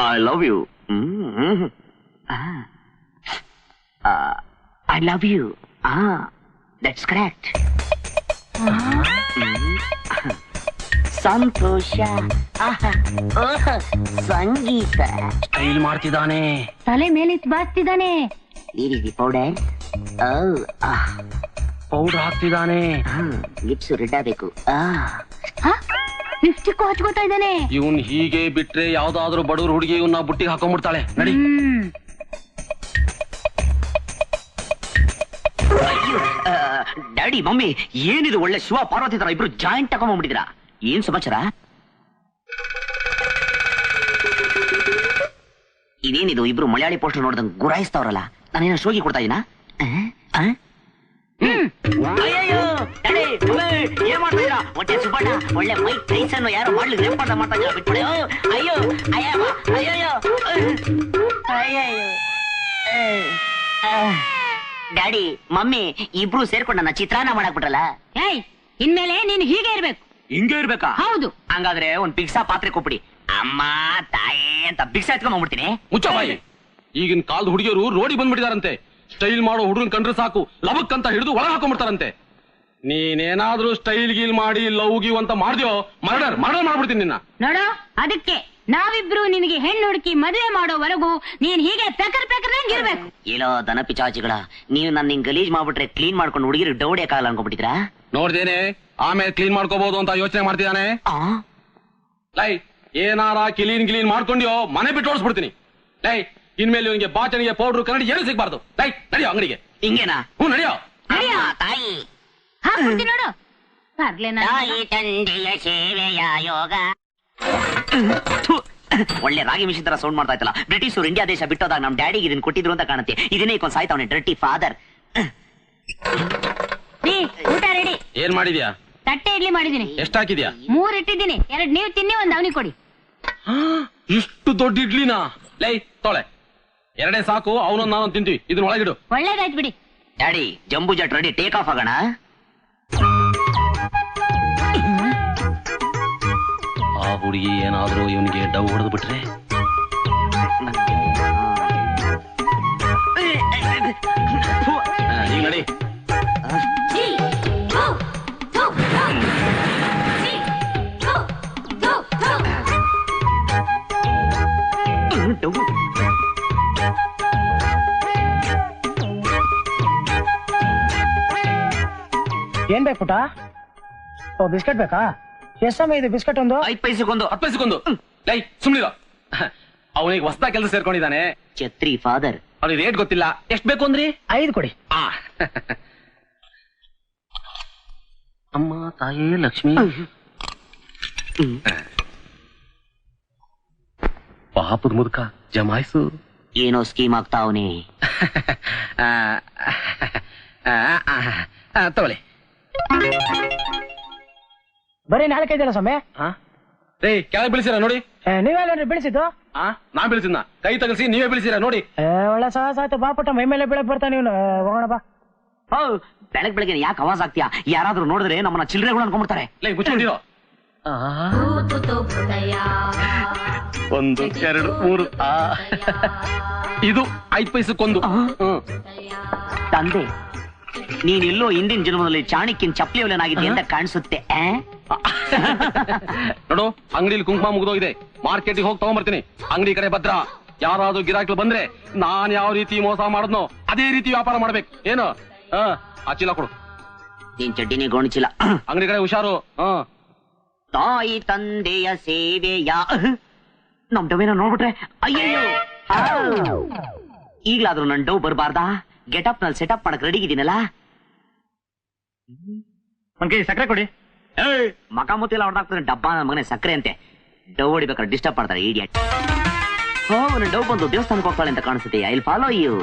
I love you I love you that's correct ಸಂತೋಷ ಸಂಗೀತ style ಮಾಡ್ತಿದ್ದಾನೆ. ತಲೆ ಮೇಲೆ ಬಾಸ್ತಿದ್ದಾನೆ ಈ ರೀತಿ ಪೌಡರ್ ಪೌಡರ್ ಹಾಕ್ತಿದ್ದಾನೆ. ಲಿಪ್ಸ್ ರೆಡ್ ಆಗಬೇಕು ಲಿಪ್ಸ್ಟಿಕ್ ಹಚ್ಕೋತಾ ಇದ್ದಾನೆ. ಇವನ್ ಹೀಗೆ ಬಿಟ್ರೆ ಯಾವ್ದಾದ್ರು ಬಡವ್ರ ಹುಡುಗಿ ಇವನ್ನ ಬುಟ್ಟಿಗೆ ಹಾಕೊಂಡ್ಬಿಡ್ತಾಳೆ ನಡಿ. ಹ್ಮ್. ಡ್ಯಾಡಿ ಮಮ್ಮಿ ಏನಿದು ಒಳ್ಳೆ ಶಿವ ಪಾರ್ವತಿ ತರ ಇಬ್ರು ಜಾಯಿಂಟ್ ತಗೊಂಡ್ಬಿಟ್ಟಿದ್ದೀರಾ ಏನ್ ಸಮಾಚಾರ? ಇದೇನಿದು ಇಬ್ರು ಮಲಯಾಳಿ ಪೋಸ್ಟರ್ ನೋಡ್ದಂಗ್ ಗುರಾಯಿಸ್ತಾವ್ರಲ್ಲ? ನಾನೇನೋ ಶೋಗಿ ಕೊಡ್ತಾ ಇದೀನಾ? ಆ? ಆ? ಒಳ್ಳೆ ಮೈ ಟೈಸನ್ ಯಾರು ಮಾಡ್ಲಿಕ್ಕೆ ನೇಪಾಟ ಮಾಡ್ತಾ ಬಿಟ್ಬಿಡಿ. ಅಯ್ಯೋ ಅಯ್ಯೋ ಅಯ್ಯೋ ಅಯ್ಯಯ್ಯೋ ಡ್ಯಾಡಿ ಮಮ್ಮಿ ಇಬ್ರು ಸೇರ್ಕೊಂಡು ನನ್ನ ಚಿತ್ರಾನ್ನ ಮಾಡಕ್ ಬಿಟ್ರಲ್ಲ ಏಯ್ ಇನ್ಮೇಲೆ ನೀನು ಹೀಗೆ ಇರ್ಬೇಕು. ಹಿಂಗೆ ಇರ್ಬೇಕಾ? ಹೌದು. ಹಂಗಾದ್ರೆ ಒಂದ್ ಪಿಕ್ಸಾ ಪಾತ್ರೆ ಕೊಟ್ಬಿಡಿ. ಅಮ್ಮ ತಾಯಿ ಅಂತ ಪಿಕ್ಸಾ ಎತ್ಕೊಂಡ್ ಬಂದ್ಬಿಡ್ತೀನಿ. ಮುಚ್ಚ ಬಾಯಿ. ಈಗಿನ ಕಾಲದ ಹುಡುಗಿಯರು ರೋಡಿ ಬಂದ್ಬಿಟ್ಟಿದಾರಂತೆ. ಸ್ಟೈಲ್ ಮಾಡೋ ಹುಡುಗನ್ ಕಂಡ್ರೆ ಸಾಕು ಲವಕ್ ಅಂತ ಹಿಡಿದು ಒಳಗೆ ಹಾಕೊಂಡ್ಬಿಡ್ತಾರಂತೆ. ನೀನೇನಾದ್ರೂ ಸ್ಟೈಲ್ ಗೀಲ್ ಮಾಡಿ ಲವ್ ಗೀವ್ ಅಂತ ಮಾಡ್ದ್ಯೋ ಮರ್ಡರ್ ಮರ್ಡರ್ ಮಾಡ್ಬಿಡ್ತೀನಿ ನಿನ್ನ. ನೋಡು ಅದಕ್ಕೆ ನಾವಿಬ್ರು ನಿನಗೆ ಹೆಣ್ಣು ಹುಡುಕಿ ಮದುವೆ ಮಾಡೋವರೆಗೂ ನೀನ್ ಹೀಗೆ ಪೆಕರ್ ಪೆಕರ್ದಂಗ್ ಇರ್ಬೇಕು. ಇಲೋ ದನ ಪಿಚಾಚಿಗಳ ನೀವು ನನ್ನ ಹಿಂಗ್ ಗಲೀಜ್ ಮಾಡ್ಬಿಟ್ರೆ ಕ್ಲೀನ್ ಮಾಡ್ಕೊಂಡು ಹುಡುಗಿರು ಡೌಡಿಯಕ್ಕಾಗಲ್ಲ ಅನ್ಕೊಂಡ್ಬಿಟ್ಟಿದ್ರಾ? ನೋಡ್ದೇನೆ ಆಮೇಲೆ ಕ್ಲೀನ್ ಮಾಡ್ಕೋಬಹುದು ಅಂತ ಯೋಚನೆ ಮಾಡ್ತಿದ್ದಾನೆ. ಆ? ಲೈ ಏನಾರ ಕ್ಲೀನ್ ಕ್ಲೀನ್ ಮಾಡ್ಕೊಂಡ್ಯೋ ಮನೆ ಬಿಟ್ಟು ಓಡಿಸ್ಬಿಡ್ತೀನಿ. ಲೈ ಇನ್ಮೇಲೆ ಇವನಿಗೆ ಬಾಚಣಿಗೆ ಪೌಡ್ರು ಕನ್ನಡಿ ಏನು ಸಿಗ್ಬಾರ್ದು. ಲೈ ನಡಿಯೋ ಅಂಗಡಿಗೆ. ಹಿಂಗೇನಾ? ಹ್ಞೂ ನಡಿಯೋ. ತಾಯಿ. ಹಾಕ್ಬಿಡ್ತೀನಿ ನೋಡು. ಬರ್ಲೆ ನನ್ನ ತಾಯಿ ತಂದೆಯ ಸೇವೆಯ ಯೋಗ. ಥು, ಒಳ್ಳೆ ರಾಗಿ ಮಿಷಿನ್ ತರ ಸೌಂಡ್ ಮಾಡ್ತಾ ಇತ್ತಲ್ಲ. ಬ್ರಿಟಿಷರು ಇಂಡಿಯಾ ದೇಶ ಬಿಟ್ಟೋದಾಗ ನಮ್ ಡ್ಯಾಡಿಗೆ ಇದನ್ನ ಕೊಟ್ಟಿದ್ರು ಅಂತ ಕಾಣುತ್ತೆ. ಇದನ್ನೇ ಇಕ್ಕೊಂಡ್ ಸಾಯ್ತಾವನೆ ಡ್ರಟ್ಟಿ ಫಾದರ್ ರೀ, ಊಟ ರೆಡಿ ಏನ್ ಮಾಡಿದ್ಯಾ? ತಟ್ಟೆ ಇಡ್ಲಿ ಮಾಡಿದೀನಿ ಎಷ್ಟ ಹಾಕಿದ್ಯಾ? ಮೂರ್ ಇಟ್ಟಿದ್ದೀನಿ. ಎರಡ್ ನೀವ್ ತಿನ್ನಿ ಒಂದ್ ಅವನಿ ಕೊಡಿ. ಇಷ್ಟು ದೊಡ್ಡ ಇಡ್ಲಿನಾ? ಲೈ ತೊಳೆ. ಎರಡೇ ಸಾಕು ಅವನೊಂದು ನಾನು ತಿಂತೀವಿ ಇದನ್ನ ಒಳಗಿಡು. ಒಳ್ಳೇದಾಯ್ತು ಬಿಡಿ. Daddy jumbo jet ready take off ಆಗೋಣ. ಹುಡುಗಿ ಏನಾದರೂ ಇವನಿಗೆ ಡವ್ ಹೊಡೆದು ಬಿಟ್ರೆ? ಈಗ ಏನ್ ಬೇಕು ಪುಟ ಓ ಬಿಸ್ಕೆಟ್ ಬೇಕಾ? ಎಷ್ಟ್ ಸಮಯ ಇದೆ ಬಿಸ್ಕೆಟ್ ಒಂದು ಐದ್ ಪೈಸಕ್ಕೊಂದು ಹತ್ತು ಪೈಸೆಗೊಂದು ಲೈ ಸುಮ್ನಿರ ಅವನಿಗೆ ಹೊಸದ ಕೆಲಸ ಸೇರ್ಕೊಂಡಿದ್ದಾನೆ ಛತ್ರಿ ಫಾದರ್ ಅವ್ನಿಗೆ ರೇಟ್ ಗೊತ್ತಿಲ್ಲ ಎಷ್ಟ್ ಬೇಕು ಅಂದ್ರಿ ಐದು ಕೊಡಿ ಆ ಅಮ್ಮ ತಾಯೇ ಲಕ್ಷ್ಮಿ ಪಾಪದ ಮುದುಕ ಜಮಾಯಿಸು ಏನೋ ಸ್ಕೀಮ್ ಆಗ್ತಾ ಅವನೇ ಆ, ಆ, ಆ, ಆ, ತಗೊಳ್ಳಿ ಬರೀ ನಾಲ್ಕೈದು ಸಮಯ ಸ್ವಾಮಿ? ರೇ ಕೆಳಗೆ ಬೀಳಿಸಿರ ನೋಡಿ. ನೀವೇನ್ರಿ ಬೆಳೆಸಿದ್ದು? ಆ ನಾ ಬೀಳಿಸಿದ್ನ. ಕೈ ತಗಲ್ಸಿ ನೀವೇ ಬೀಳಿಸಿರ ನೋಡಿ. ಒಳ್ಳೆ ಸಾಹಸ ಆಯ್ತು. ಬಾ ಪುಟ್ಟ ಮೈ ಮೇಲೆ ಬೆಳಕ್ ಬರ್ತಾನೆ ಇವನು. ಹೋಗೋಣ ಬಾ. ಹೌ ಬೆಳಗ್ ಬೆಳಗ್ಗೆ ಯಾಕೆ ಅವಾಜ್ ಆಗ್ತೀಯಾ ಯಾರಾದ್ರೂ ನೋಡಿದ್ರೆ ನಮ್ಮನ್ನ ಚಿಲ್ಲರೆಗಳು ಅನ್ಕೊಂಡ್ಬಿಡ್ತಾರೆ. ಲೈ ಮುಚ್ಕೊಂಡಿರೋ ಒಂದು ಎರಡು ಮೂರು. ಆ. ಇದು ಐದು ಪೈಸಕ್ಕೊಂದು. ತಂದೆ ನೀನೆಲ್ಲೋ ಹಿಂದಿನ ಜನ್ಮದಲ್ಲಿ ಚಾಣಕ್ಯನ್ ಚಪ್ಪಲಿ ಅಂತ ಕಾಣಿಸುತ್ತೆ ನೋಡು ಅಂಗಡಿಲಿ ಕುಂಕುಮ ಮುಗಿದೋಗಿದೆ. ಮಾರ್ಕೆಟಿಗೆ ಹೋಗಿ ತಗೊಂಡ್ಬರ್ತೀನಿ ಅಂಗಡಿ ಕಡೆ ಭದ್ರ. ಯಾರಾದ್ರೂ ಗಿರಾಕಿಲ್ ಬಂದ್ರೆ ನಾನ್ ಯಾವ ರೀತಿ ಮೋಸ ಮಾಡದ್ನೋ ಅದೇ ರೀತಿ ವ್ಯಾಪಾರ ಮಾಡ್ಬೇಕು. ಏನು? ಆ ಚೀಲ ಕೊಡು. ನೀನ್ ಚಡ್ಡಿನೇ ಗೋಣಿಚಿಲ್ಲ ಅಂಗಡಿ ಕಡೆ ಹುಷಾರು. ತಾಯಿ ತಂದೆಯ ಸೇವೆಯ. ನಮ್ ಡವೇನ ನೋಡ್ಬಿಟ್ರೆ ಅಯ್ಯಯ್ಯೋ. ಈಗ್ಲಾದ್ರೂ ನನ್ ಡವ್ ಬರ್ಬಾರ್ದಾ? ಗೆಟಪ್ನಲ್ಲಿ ಸೆಟಪ್ ಮಾಡಕ್ ರೆಡಿ ಇದೀನಲ್ಲ? ಒಂದ್ ಕೆಜಿ ಸಕ್ಕರೆ ಕೊಡಿ. ಮಕ ಮುತ್ತಿಲ್ಲ ಹೊಡೆದಾಕ್ತಾರೆ ಡಬ್ಬ ನನ್ನ ಮಗನೇ ಸಕ್ಕರೆ ಅಂತೆ. ಡವ್ ಹೊಡಿಬೇಕಾದ್ರೆ ಡಿಸ್ಟರ್ಬ್ ಮಾಡ್ತಾರೆ ಇಡಿಯಟ್ ಓ ಡವ್ ಬಂದು ದೇವಸ್ಥಾನಕ್ಕೆ ಹೋಗ್ತಾಳೆ ಅಂತ ಕಾಣಿಸುತ್ತೆ ಐ ಫಾಲೋ ಯು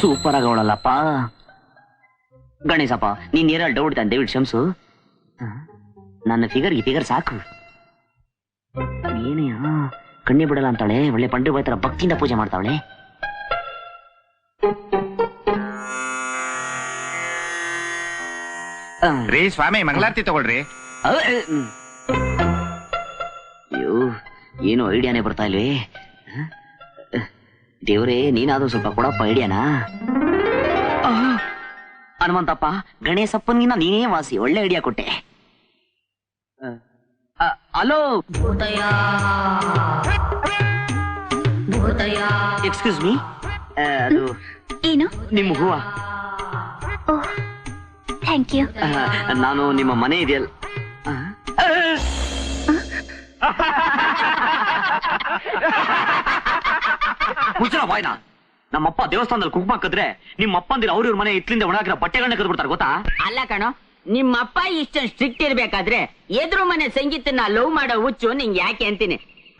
ಸೂಪರ್ ಆಗಿ ಅವಳಲ್ಲಪ್ಪ. ಗಣೇಶಪ್ಪ ನೀನ್ ಏನಾದ್ರು ಡೌಟ್ ಹೊಡಿತಾನೆ ದಯವಿಟ್ಟು ನನ್ನ ಫಿಗರ್ ಈ ಫಿಗರ್ ಸಾಕು. ಕಣ್ಣಿ ಬಿಡಲ್ಲ ಅಂತಾಳೆ. ಒಳ್ಳೆ ಪಂಡು ಬೈತರ ಭಕ್ತಿಯಿಂದ ಪೂಜೆ ಮಾಡ್ತಾವಳೆ. ರೀ ಸ್ವಾಮಿ ಮಂಗಳಾರತಿ ತಗೊಳ್ರಿ. ಅಯ್ಯೋ ಏನು ಐಡಿಯಾನೇ ಬರ್ತಾ ಇಲ್ವೇ? ದೇವ್ರೇ ನೀನಾದ್ರೂ ಸ್ವಲ್ಪ ಕೊಡಪ್ಪ ಐಡಿಯಾನಾ? ಹನುಮಂತಪ್ಪ ಗಣೇಶಪ್ಪನಿಗಿನ್ನ ನೀನೇ ವಾಸಿ ಒಳ್ಳೆ ಐಡಿಯಾ ಕೊಟ್ಟೆ. ಹಲೋ. ಎಕ್ಸ್ಕ್ಯೂಸ್ ಮೀ ಅದು ಏನು? ನಿಮ್ಮ ಹೂವ. ಥ್ಯಾಂಕ್ ಯು ನಾನು ನಿಮ್ಮ ಮನೆ ಇದೆಯಲ್ಲ? ಮುಚ್ಚಳ ಬಾಯ್ನ? ನಮ್ಮಪ್ಪ ದೇವಸ್ಥಾನದಲ್ಲಿ ಕುಂಕುಮ ಹಾಕಿದ್ರೆ ನಿಮ್ಮ ಅಪ್ಪಂದಿರ ಅವ್ರ ಇವ್ರ ಮನೆ ಇತ್ಲಿಂದ ಒಣಗಿರೋ ಬಟ್ಟೆಗಳನ್ನ ಕದ್ಬಿಡ್ತಾರೆ ಗೊತ್ತಾ? ಅಲ್ಲ ಕಣೋ ನಿಮ್ಮಪ್ಪ ಇಷ್ಟೊಂದು ಸ್ಟ್ರಿಕ್ಟ್ ಇರ್ಬೇಕಾದ್ರೆ ಎದುರು ಮನೆ ಸಂಗೀತನ ಲವ್ ಮಾಡೋ ಹುಚ್ಚು ನಿಂಗೆ ಯಾಕೆ ಅಂತೀನಿ.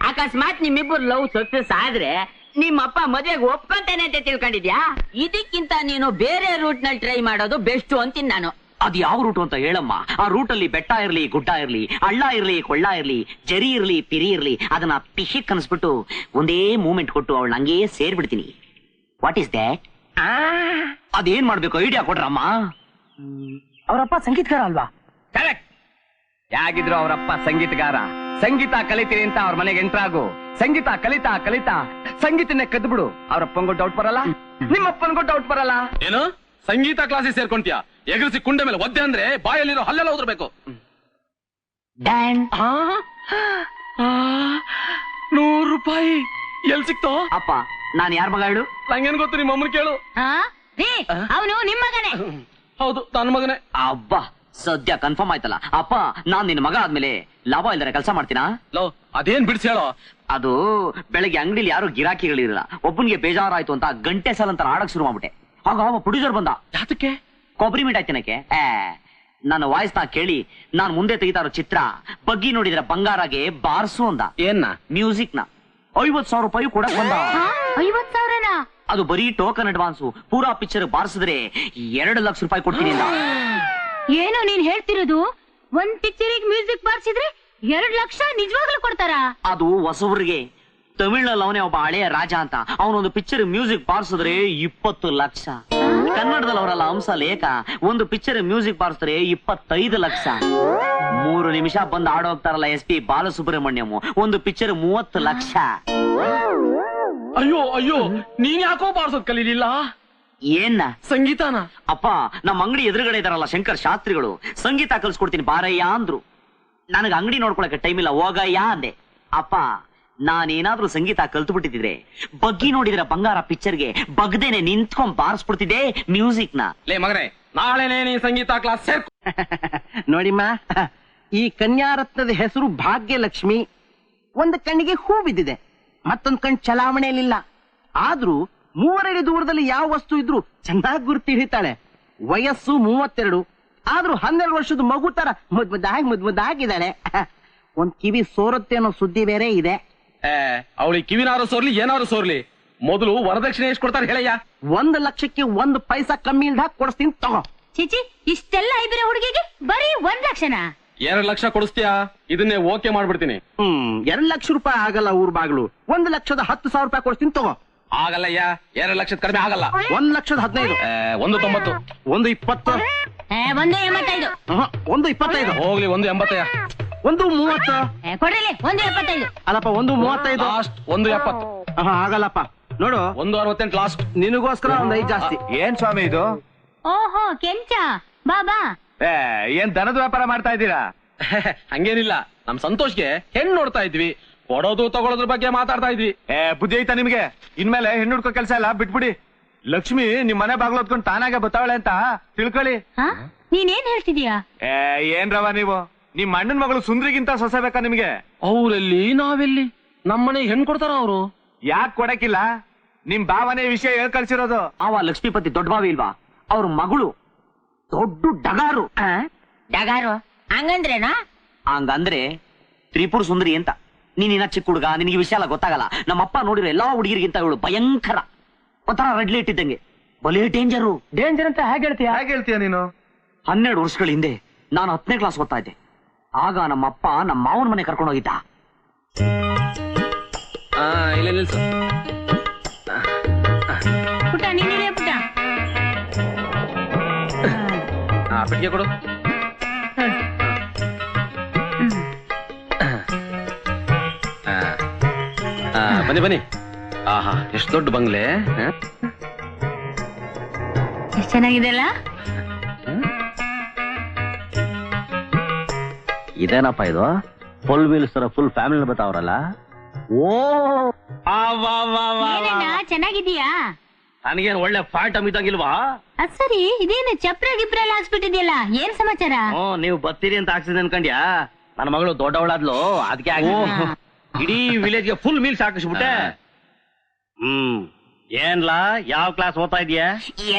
ಅಕಸ್ಮಾತ್ ನಿಮ್ಮಿಬ್ಬರು ಲವ್ ಸಕ್ಸಸ್ ಆದ್ರೆ ನಿಮ್ಮಪ್ಪ ಮದ್ವೆಗೆ ಒಪ್ಕೊಂತೇನೆ ಅಂತ ತಿಳ್ಕೊಂಡಿದ್ಯಾ? ಇದಕ್ಕಿಂತ ನೀನು ಬೇರೆ ರೂಟ್ನಲ್ಲಿ ಟ್ರೈ ಮಾಡೋದು ಬೆಸ್ಟ್ ಅಂತೀನಿ ನಾನು. ಅದ್ ಯಾವ ರೂಟ್ ಅಂತ ಹೇಳಮ್ಮ? ಆ ರೂಟ್ ಅಲ್ಲಿ ಬೆಟ್ಟ ಇರ್ಲಿ ಗುಡ್ಡ ಇರ್ಲಿ ಹಳ್ಳ ಇರ್ಲಿ ಕೊಳ್ಳ ಇರ್ಲಿ ಜರಿ ಇರ್ಲಿ ಪಿರಿ ಇರ್ಲಿ ಅದನ್ನ ಪಿಶಿಕ್ ಕನ್ಸ್ಬಿಟ್ಟು ಒಂದೇ ಮೂಮೆಂಟ್ ಕೊಟ್ಟು ಅವಳು ಹಂಗೇ ಸೇರ್ಬಿಡ್ತೀನಿ. ವಾಟ್ ಇಸ್ ದ್ಯಾಟ್ ಅದೇನ್ ಮಾಡ್ಬೇಕು? ಐಡಿಯಾ ಕೊಡ್ರಮ್ಮ? ಅವರಪ್ಪ ಸಂಗೀತಗಾರ ಅಲ್ವಾ? ಕರೆಕ್ಟ್ ಯಾಗಿದ್ರು ಅವರಪ್ಪ ಸಂಗೀತಗಾರ. ಸಂಗೀತ ಕಲಿತೀರಿ ಅಂತ ಅವ್ರ ಮನೆಗೆ ಎಂಟ್ರಾಗು ಸಂಗೀತ ಕಲಿತಾ ಕಲಿತಾ ಸಂಗೀತನೇ ಕದ್ದು ಬಿಡು ಅವ್ರಪ್ಪಂಗೂ ಡೌಟ್ ಬರಲ್ಲ? ನಿಮ್ಮಪ್ಪನ್ಗೂ ಡೌಟ್ ಬರಲ್ಲ? ಏನು? ಸಂಗೀತ ಕ್ಲಾಸಿಗೆ ಸೇರ್ಕೊಂತೀಯ ಎಗರಿಸಿ ಕುಂಡೆ ಮೇಲೆ ಒದ್ದೆ ಅಂದ್ರೆ ಬಾಯಲ್ಲಿರೋ ಹಲ್ಲೆಲ್ಲ ಉದ್ರಬೇಕು. ನೂರು ರೂಪಾಯಿ ಎಲ್ ಸಿಕ್ತೋ? ಅಪ್ಪ ನಾನು ಯಾರ ಮಗ ಹೇಳು? ನಂಗೇನ್ ಗೊತ್ತು ನಿಮ್ಮ ಅಮ್ಮನ ಕೇಳು. ಅವನು ನಿಮ್ಮ ಮಗನೇ. ಹೌದು ನನ್ನ ಮಗನೇ. ಅಬ್ಬಾ ಸದ್ಯ ಕನ್ಫರ್ಮ್ ಆಯ್ತಲ್ಲ. ಅಪ್ಪ ನಾನ್ ನಿನ್ ಮಗ ಆದ್ಮೇಲೆ ಲಾಭ ಇಲ್ದರೆ ಕೆಲಸ ಮಾಡ್ತೀನಾ? ಲೋ ಅದೇನ್ ಬಿಡ್ಸಿ ಹೇಳೋ? ಅದು ಬೆಳಗ್ಗೆ ಅಂಗಡಿಲಿ ಯಾರು ಗಿರಾಕಿಗಳಿರಲ್ಲ ಒಬ್ಬನಿಗೆ ಬೇಜಾರಾಯ್ತು ಅಂತ ಗಂಟೆ ಸಾಲ ಅಂತ ಆಡಕ್ ಶುರು ಮಾಡ್ಬಿಟ್ಟೆ. ಆಗ ಅವ ಪ್ರೊಡ್ಯೂಸರ್ ಬಂದ. ಯಾತಕ್ಕೆ? ಕೊಬ್ಬರಿ ಮೀಟ್ ಆಯ್ತಿನಕ್ಕೆ ನನ್ನ ವಾಯ್ಸ್ ನಾ ಕೇಳಿ ನಾನ್ ಮುಂದೆ ತೆಗಿತಾ ಇರೋ ಚಿತ್ರ ಬಗ್ಗಿ ನೋಡಿದ್ರೆ ಬಂಗಾರಾಗೆ ಬಾರ್ಸು ಅಂದ. ಏನ್ನ? ಮ್ಯೂಸಿಕ್ನ. ಐವತ್ ಸಾವಿರ ರೂಪಾಯಿ ಕೂಡ ಬಂದ ಐವತ್ ಸಾವಿರನ? ಅದು ಬರೀ ಟೋಕನ್ ಅಡ್ವಾನ್ಸು ಪೂರಾ ಪಿಕ್ಚರ್ ಬಾರಿಸಿದ್ರೆ ಎರಡು ಲಕ್ಷ ರೂಪಾಯಿ ಕೊಡ್ತೀನಿ ಅಂದ ಏನು ನೀನ್ ಹೇಳ್ತಿರೋದು? ಒಂದ್ ಪಿಕ್ಚರಿಗೆ ಮ್ಯೂಸಿಕ್ ಬಾರಿಸಿದ್ರೆ ಎರಡ್ ಲಕ್ಷ ನಿಜವಾಗ್ಲೂ ಕೊಡ್ತಾರಾ? ಅದು ಹೊಸಬ್ರಿಗೆ ತಮಿಳ್ನಲ್ಲಿ ಅವನೇ ಒಬ್ಬ ಹಳೆಯ ರಾಜ ಅಂತ. ಅವನೊಂದು ಪಿಕ್ಚರ್ ಮ್ಯೂಸಿಕ್ ಬಾರಿಸಿದ್ರೆ ಇಪ್ಪತ್ತು ಲಕ್ಷ. ಕನ್ನಡದಲ್ಲಿ ಅವರಲ್ಲ ಅಂಶ ಲೇಖ. ಒಂದು ಪಿಕ್ಚರ್ ಮ್ಯೂಸಿಕ್ ಬಾರಿಸಿದ್ರೆ ಇಪ್ಪತ್ತೈದು ಲಕ್ಷ. ಮೂರು ನಿಮಿಷ ಬಂದು ಆಡೋಗ್ತಾರಲ್ಲ ಎಸ್ ಪಿ ಬಾಲಸುಬ್ರಹ್ಮಣ್ಯಂ. ಒಂದು ಪಿಕ್ಚರ್ ಮೂವತ್ತು ಲಕ್ಷ. ಅಯ್ಯೋ ಅಯ್ಯೋ ನೀನ್ ಯಾಕೋ ಬಾರ್ಸೋದ್ ಕಲೀಲಿಲ್ಲ? ಏನ್ನ ಸಂಗೀತನ? ಅಪ್ಪ ನಮ್ಮ ಅಂಗಡಿ ಎದುರುಗಡೆ ಇದಾರಲ್ಲ ಶಂಕರ್ ಶಾಸ್ತ್ರಿಗಳು. ಸಂಗೀತ ಕಲ್ಸ್ಕೊಡ್ತೀನಿ ಬಾರಯ್ಯ ಅಂದ್ರು. ನನಗೆ ಅಂಗಡಿ ನೋಡ್ಕೊಳಕ್ಕೆ ಟೈಮ್ ಇಲ್ಲ ಹೋಗಯ್ಯ ಅಂದೆ. ಅಪ್ಪ ನಾನೇನಾದ್ರೂ ಸಂಗೀತ ಕಲ್ತು ಬಿಟ್ಟಿದ್ರೆ ಬಗ್ಗಿ ನೋಡಿದ್ರ ಬಂಗಾರ ಪಿಕ್ಚರ್ಗೆ ಬಗ್ದೇನೆ ನಿಂತ್ಕೊಂಡ್ ಬಾರಿಸ್ಬಿಡ್ತಿದ್ದೆ ಮ್ಯೂಸಿಕ್ನ ಲೇ ಮಗನೇ ನಾಳೆನೇ ನೀ ಸಂಗೀತ ಕ್ಲಾಸ್ ಸೇರ್ಕೊ. ನೋಡಿಮ್ಮ ಈ ಕನ್ಯಾರತ್ನದ ಹೆಸರು ಭಾಗ್ಯಲಕ್ಷ್ಮಿ. ಒಂದು ಕಣ್ಣಿಗೆ ಹೂ ಬಿದ್ದಿದೆ. ಮತ್ತೊಂದ್ ಕಣ್ ಚಲಾವಣೆಯಲ್ಲಿಲ್ಲ. ಆದ್ರೂ ಮೂವರಡಿ ದೂರದಲ್ಲಿ ಯಾವ ವಸ್ತು ಇದ್ರೂ ಚೆನ್ನಾಗಿ ಗುರುತಿ ಹಿಡಿತಾಳೆ. ವಯಸ್ಸು ಮೂವತ್ತೆರಡು. ಆದ್ರೂ ಹನ್ನೆರಡು ವರ್ಷದ ಮಗು ತರ ಮುದ್ ಮುದ್ದಾಗಿ ಮುದ್ ಮುದ್ದಾಗಿದ್ದಾಳೆ. ಒಂದ್ ಕಿವಿ ಸೋರುತ್ತೆ ಅನ್ನೋ ಸುದ್ದಿ ಬೇರೆ ಇದೆ. ಅವಳಿಗೆ ಕಿವಿನಾರು ಸೋರ್ಲಿ ಏನಾರು ಸೋರ್ಲಿ. ಮೊದಲು ವರದಕ್ಷಿಣೆ ಎಷ್ಟು ಕೊಡ್ತಾರೆ ಹೇಳಯ್ಯ. ಒಂದ್ ಲಕ್ಷಕ್ಕೆ ಒಂದ್ ಪೈಸಾ ಕಮ್ಮಿ ಇಲ್ದ ಕೊಡಿಸ್ತೀನಿ ತಗೋ. ಚಿಚಿ ಇಷ್ಟೆಲ್ಲ ಐಬಿರ ಹುಡುಗಿಗೆ ಬರೀ ಒಂದ್ ಲಕ್ಷನ? ಎರಡ್ ಲಕ್ಷ ಕೊಡಿಸ್ತೀಯಾ? ಇದನ್ನೇ ಓಕೆ ಮಾಡ್ಬಿಡ್ತೀನಿ. ಹ್ಮ್ ಎರಡ್ ಲಕ್ಷ ರೂಪಾಯಿ ಆಗಲ್ಲ ಊರ್ ಬಾಗ್ಲು. ಒಂದ್ ಲಕ್ಷದ ಹತ್ತು ಸಾವಿರ ರೂಪಾಯಿ ಕೊಡ್ತೀನಿ ತಗೋ. ಆಗಲ್ಲಯ್ಯ ಎರಡ್ ಲಕ್ಷದ ಕಡಿಮೆ ಆಗಲ್ಲ. ಒಂದ್ ಲಕ್ಷದ ಹದಿನೈದು. ಒಂದು ತೊಂಬತ್ತು. ಒಂದು ಇಪ್ಪತ್ತು. ಏ, ಒಂದು ಎಂಬತ್ತೈದು. ಆಹಾ, ಒಂದು ಇಪ್ಪತ್ತೈದು. ಹೋಗ್ಲಿ ಒಂದು ಎಂಬತ್ತಯ್ಯ. ಒಂದು ಮೂವತ್ತು. ಏ, ಕೊಡ್ರಿಲಿ ಒಂದು ಎಪ್ಪತ್ತೈದು. ಅಲ್ಲಪ್ಪ ಒಂದು ಮೂವತ್ತೈದು. ಲಾಸ್ಟ್ ಒಂದು ಎಪ್ಪತ್ತು. ಆಹಾ, ಆಗಲ್ಲಪ್ಪ. ನೋಡು. ಒಂದು ಅರವತ್ತೆಂಟು ಲಾಸ್ಟ್. ನಿನಗೋಸ್ಕರ ಒಂದ್ ಐದು ಜಾಸ್ತಿ. ಏನ್ ಸ್ವಾಮಿ ಇದು? ಓಹೋ ಕೆಂಚ. ಬಾ ಬಾ. ಏ ಏನ್ ದನದ ವ್ಯಾಪಾರ ಮಾಡ್ತಾ ಇದ್ದೀರಾ? ಹಂಗೇನಿಲ್ಲ. ನಮ್ ಸಂತೋಷ್ಗೆ ಹೆಣ್ಣು ನೋಡ್ತಾ ಇದ್ವಿ. ಕೊಡೋದು ತಗೊಳೋದ್ರ ಬಗ್ಗೆ ಮಾತಾಡ್ತಾ ಇದ್ವಿ. ಏ ಬುದ್ಧಿ ಐತಾ ನಿಮ್ಗೆ? ಇನ್ಮೇಲೆ ಹೆಣ್ಣು ಹುಡ್ಕೋ ಕೆಲಸ ಇಲ್ಲ ಬಿಟ್ಬಿಡಿ. ಲಕ್ಷ್ಮಿ ನಿಮ್ ಮನೆ ಬಾಗ್ಲು ಹೊತ್ಕೊಂಡು ತಾನಾಗೆ ಬತ್ತಾವಳೆ ಅಂತ ತಿಳ್ಕೊಳ್ಳಿ. ಹಾ? ನೀನೇನ್ ಹೇಳ್ತಿದೀಯಾ? ಏ ಏನ್ ರವ ನೀವು? ನಿಮ್ ಅಣ್ಣನ್ ಮಗಳು ಸುಂದ್ರಿಗಿಂತ ಸೊಸೆ ಬೇಕಾ ನಿಮ್ಗೆ? ಅವ್ರೆಲ್ಲಿ? ನಾವೆಲ್ಲಿ? ನಮ್ಮನೆಗೆ ಹೆಣ್ಣು ಕೊಡ್ತಾರ ಅವರು? ಯಾಕ್ ಕೊಡಕಿಲ್ಲ ನಿಮ್ ಭಾವನೆ ವಿಷಯ ಹೇಳ್ ಕಳ್ಸಿರೋದು ಅವ ಲಕ್ಷ್ಮೀಪತಿ ದೊಡ್ಡ ಬಾವಿ ಇಲ್ವಾ? ಅವ್ರ ಮಗಳು ದೊಡ್ಡ ಡಗಾರು. ಆ? ಡಗಾರು? ಹಂಗಂದ್ರೇನಾ? ಹಂಗಂದ್ರೆ ತ್ರಿಪುರ ಸುಂದರಿ ಅಂತ ನೀನಿನ ಚಿಕ್ಕ ಹುಡುಗ ನಿನಗೆ ವಿಷಯ ಎಲ್ಲ ಗೊತ್ತಾಗಲ್ಲ. ನಮ್ಮಪ್ಪ ನೋಡಿರೋ ಎಲ್ಲಾ ಹುಡುಗಿರಿಗಿಂತ ಇವಳು ಭಯಂಕರ. ಒಂಥರ ರೆಡ್ಲಿ ಇಟ್ಟಿದ್ದಂಗೆ ಬಲಿ ಡೇಂಜರು ಡೇಂಜರ್ ಅಂತ ಹೇಗೆ ಹೇಳ್ತೀಯ? ಹೇಗೆ ಹೇಳ್ತೀಯ ನೀನು? ಹನ್ನೆರಡು ವರ್ಷಗಳ ಹಿಂದೆ ನಾನು ಹತ್ತನೇ ಕ್ಲಾಸ್ ಓದ್ತಾ ಇದ್ದೆ. ಆಗ ನಮ್ಮಪ್ಪ ನಮ್ಮ ಮಾವನ ಮನೆ ಕರ್ಕೊಂಡು ಹೋಗಿದ್ದ ಇಲ್ಲ ನಿಲ್ಸು ಬೆಟ್ಟಿಗೆ ಕೊಡು ಬನ್ನಿ ಬನ್ನಿ ಆಹಾ ಎಷ್ಟು ದೊಡ್ಡ ಬಂಗ್ಲೆ ಎಷ್ಟು ಚೆನ್ನಾಗಿದೆ ಅಲ್ಲ ಇದೇನಪ್ಪ ಇದು ಫುಲ್ ವೀಲ್ಸ್ ಫುಲ್ ಫ್ಯಾಮಿಲಿ ಬರ್ತಾವ್ರಲ್ಲ ಓ ವಾ ವಾ ವಾ ವಾ. ಚೆನ್ನಾಗಿದೀಯಾ ನನಗೇನ್ ಒಳ್ಳೆ ಫ್ಯಾಟ್ ಅಮಿತಾಗಿಲ್ವಾ ಅದ್ ಸರಿ ಇದೇನು ಚಪ್ರ ಗಿಪ್ರ ಎಲ್ಲ ಹಾಕ್ಸ್ಬಿಟ್ಟಿದ್ಯಲ್ಲ ಏನ್ ಸಮಾಚಾರ ಹ್ಮ್ ನೀವು ಬರ್ತೀರಿ ಅಂತ ಹಾಕ್ಸಿದೆ ಅನ್ಕಂಡ್ಯಾ ನನ್ನ ಮಗಳು ದೊಡ್ಡವಳಾದ್ಲು ಅದಕ್ಕೆ ಓ. ಇಡೀ ವಿಲೇಜ್ಗೆ ಫುಲ್ ಮೀಲ್ಸ್ ಹಾಕಿಸ್ಬಿಟ್ಟೆ ಹ್ಮ್ ಏನ್ಲಾ? ಯಾವ ಕ್ಲಾಸ್ ಓದ್ತಾ ಇದೀಯಾ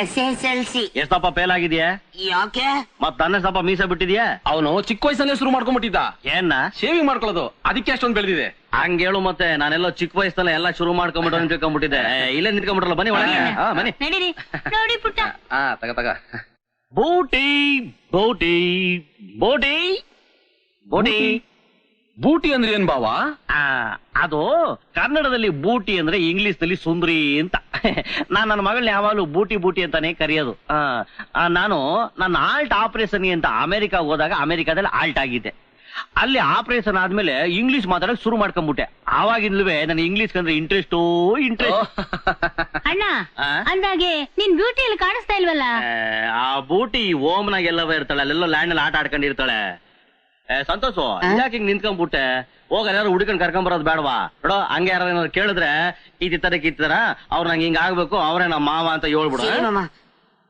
ಎಸ್ ಎಸ್ ಎಲ್ ಸಿ ಎಷ್ಟಪ್ಪ ಫೇಲ್ ಆಗಿದ್ಯಾ? ಯಾಕೆ? ಮತ್ ನನ್ನ ಸ್ವಲ್ಪ ಮೀಸ ಬಿಟ್ಟಿದ್ಯಾ? ಅವನು ಚಿಕ್ಕ ವಯಸ್ಸಲ್ಲೇ ಶುರು ಮಾಡ್ಕೊಂಡ್ಬಿಟ್ಟಿದ್ದ ಏನ್ನ ಶೇವಿಂಗ್ ಮಾಡ್ಕೊಳ್ಳೋದು. ಅದಕ್ಕೆ ಅಷ್ಟೊಂದು ಬೆಳೆದಿದೆ. ಹಂಗೇಳು ಮತ್ತೆ. ನಾನೆಲ್ಲ ಚಿಕ್ಕ ವಯಸ್ಸಲ್ಲ ಎಲ್ಲ ಶುರು ಮಾಡ್ಕೊಂಡ್ಬಿಟ್ಟು ಏ, ಇಲ್ಲೇ ನಿಂತ್ಕೊಂಡ್ಬಿಟ್ರಲ್ಲ ಬನ್ನಿ ಒಳಗೆ. ಹಾ ಬನ್ನಿ. ನಡೀರಿ. ನೋಡಿ ಪುಟ್ಟ. ಹಾ ತಗ ತಗ. ಬೂಟಿ ಬೋಟಿ ಬೋಟಿ ಬೋಟಿ. ಬೂಟಿ ಅಂದ್ರೆ ಏನ್ ಬಾವಾ ಆ, ಅದು ಕನ್ನಡದಲ್ಲಿ ಬೂಟಿ ಅಂದ್ರೆ ಇಂಗ್ಲಿಷ್ನಲ್ಲಿ ಸುಂದ್ರಿ ಅಂತ. ನಾನ್ ನನ್ನ ಮಗಳನ್ನ ಯಾವಾಗಲೂ ಬೂಟಿ ಬೂಟಿ ಅಂತಾನೆ ಕರೆಯೋದು. ಆ, ಆ, ನಾನು ನನ್ನ ಆಲ್ಟ್ ಆಪರೇಷನ್ ಅಂತ ಅಮೆರಿಕ ಹೋದಾಗ ಅಮೆರಿಕಾದಲ್ಲಿ ಆಲ್ಟ್ ಆಗಿದ್ದೆ. ಅಲ್ಲಿ ಆಪರೇಷನ್ ಆದ್ಮೇಲೆ ಇಂಗ್ಲಿಷ್ ಮಾತಾಡಕ್ ಶುರು ಮಾಡ್ಕೊಂಡ್ಬಿಟ್ಟೆ ಆವಾಗಿಂದಲೂ ನನ್ನ ಇಂಗ್ಲಿಷ್ ಕಂದ್ರೆ ಇಂಟ್ರೆಸ್ಟ್ ಇಂಟ್ರೆಸ್ಟ್. ಅಣ್ಣ ಆ? ಅಂದಾಗೆ ನಿನ್ ಬ್ಯೂಟಿಯಲ್ಲಿ ಕಾಣಿಸ್ತಾ ಇಲ್ವಲ್ಲ? ಆ ಬೂಟಿ ಓಮ್ನಾಗ ಎಲ್ಲವ ಇರ್ತಾಳೆ ಅಲ್ಲೆಲ್ಲೋ ಲ್ಯಾಂಡ್ ಅಲ್ಲಿ ಆಟ ಆಡ್ಕೊಂಡಿರ್ತಾಳೆ. ಸಂತೋಷು ಯಾಕೆ ಹಿಂಗ್ ನಿಂತ್ಕೊಂಡ್ಬಿಟ್ಟೆ? ಹೋಗ ಯಾರು ಹುಡುಕನ್ ಕರ್ಕೊಂಡ್ ಬರೋದು ಬೇಡವಾ? ನೋಡೋ ಹಂಗೆ ಯಾರು ಏನಾದ್ರು ಕೇಳಿದ್ರೆ ಈ ತರ ಕಿತ್ತಾರ ಅವ್ರು ನಂಗೆ ಹಿಂಗ್ ಆಗ್ಬೇಕು ಅವ್ರೇ ನಮ್ಮ ಮಾವ ಅಂತ ಹೇಳ್ಬಿಡು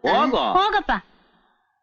ಮಾಮ. ಹೋಗಪ್ಪ.